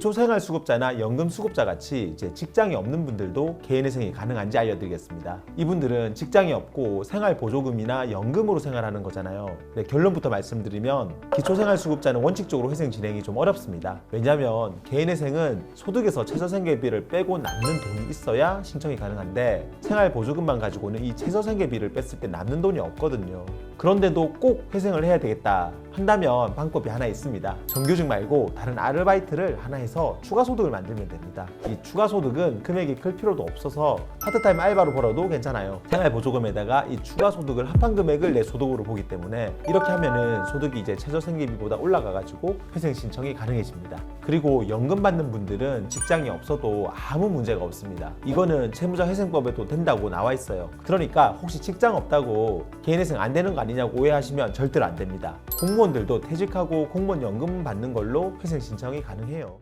기초생활 수급자나 연금 수급자 같이 이제 직장이 없는 분들도 개인회생이 가능한지 알려드리겠습니다. 이분들은 직장이 없고 생활보조금이나 연금으로 생활하는 거잖아요. 네, 결론부터 말씀드리면 기초생활 수급자는 원칙적으로 회생 진행이 좀 어렵습니다. 왜냐하면 개인회생은 소득에서 최저생계비를 빼고 남는 돈이 있어야 신청이 가능한데 생활보조금만 가지고는 이 최저생계비를 뺐을 때 남는 돈이 없거든요. 그런데도 꼭 회생을 해야 되겠다 한다면 방법이 하나 있습니다. 정규직 말고 다른 아르바이트를 하나 해서 추가 소득을 만들면 됩니다. 이 추가 소득은 금액이 클 필요도 없어서 파트타임 알바로 벌어도 괜찮아요. 생활보조금에다가 이 추가 소득을 합한 금액을 내 소득으로 보기 때문에 이렇게 하면은 소득이 이제 최저생계비보다 올라가가지고 회생 신청이 가능해집니다. 그리고 연금 받는 분들은 직장이 없어도 아무 문제가 없습니다. 이거는 채무자 회생법에도 된다고 나와 있어요. 그러니까 혹시 직장 없다고 개인회생 안 되는 거 아니냐고 오해하시면 절대로 안 됩니다. 공무원들도 퇴직하고 공무원 연금 받는 걸로 회생 신청이 가능해요.